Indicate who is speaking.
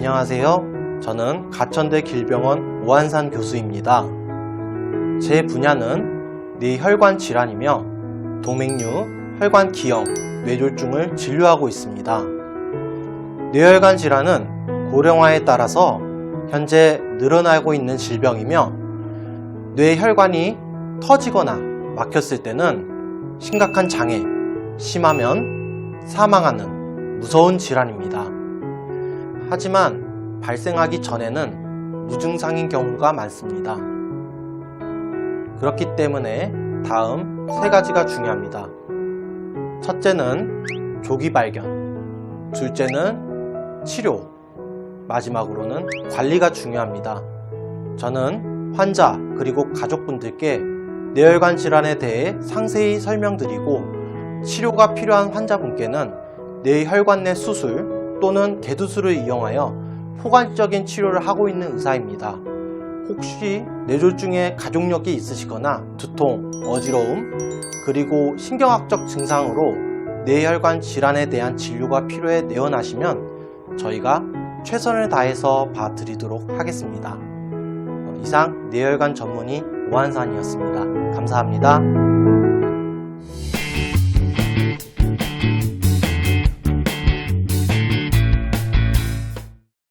Speaker 1: 안녕하세요. 저는 가천대 길병원 오한산 교수입니다. 제 분야는 뇌혈관 질환이며 동맥류, 혈관 기형, 뇌졸중을 진료하고 있습니다. 뇌혈관 질환은 고령화에 따라서 현재 늘어나고 있는 질병이며 뇌혈관이 터지거나 막혔을 때는 심각한 장애, 심하면 사망하는 무서운 질환입니다. 하지만 발생하기 전에는 무증상인 경우가 많습니다. 그렇기 때문에 다음 세 가지가 중요합니다. 첫째는 조기 발견, 둘째는 치료, 마지막으로는 관리가 중요합니다. 저는 환자 그리고 가족분들께 뇌혈관 질환에 대해 상세히 설명드리고 치료가 필요한 환자분께는 뇌혈관 내 수술 또는 개두술을 이용하여 포괄적인 치료를 하고 있는 의사입니다. 혹시 뇌졸중에 가족력이 있으시거나 두통, 어지러움, 그리고 신경학적 증상으로 뇌혈관 질환에 대한 진료가 필요해 내원하시면 저희가 최선을 다해서 봐드리도록 하겠습니다. 어, 이상 뇌혈관 전문의 오한산이었습니다. 감사합니다.